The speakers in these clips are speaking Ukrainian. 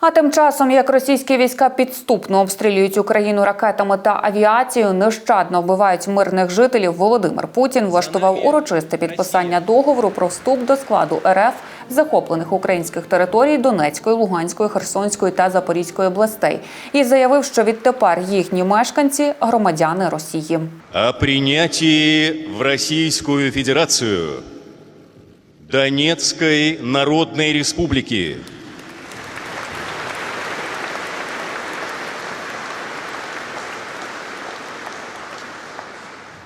А тим часом, як російські війська підступно обстрілюють Україну ракетами та авіацією, нещадно вбивають мирних жителів, Володимир Путін влаштував урочисте підписання договору про вступ до складу РФ захоплених українських територій Донецької, Луганської, Херсонської та Запорізької областей і заявив, що відтепер їхні мешканці громадяни Росії. о принятии в Российскую Федерацию Донецкой Народной Республики,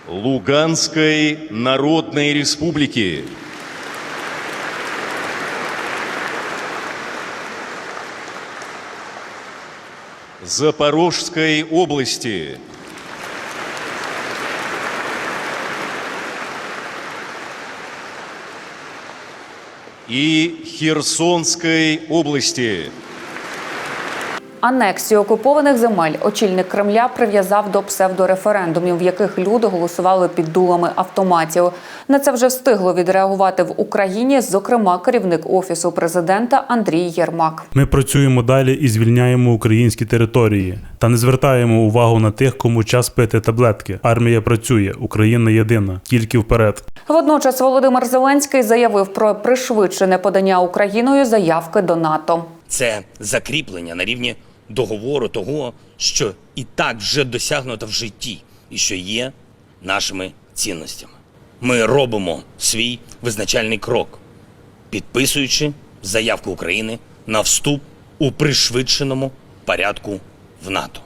Луганской Народной Республики, Запорожской области, и Херсонской области. Анексію окупованих земель очільник Кремля прив'язав до псевдореферендумів, в яких люди голосували під дулами автоматів. На це вже встигло відреагувати в Україні, зокрема керівник офісу президента Андрій Єрмак. Ми працюємо далі і звільняємо українські території та не звертаємо увагу на тих, кому час пити таблетки. Армія працює, Україна єдина, тільки вперед. Водночас Володимир Зеленський заявив про пришвидшене подання Україною заявки до НАТО. Це закріплення на рівні договору того, що і так вже досягнуто в житті, і що є нашими цінностями. Ми робимо свій визначальний крок, підписуючи заявку України на вступ у пришвидшеному порядку в НАТО.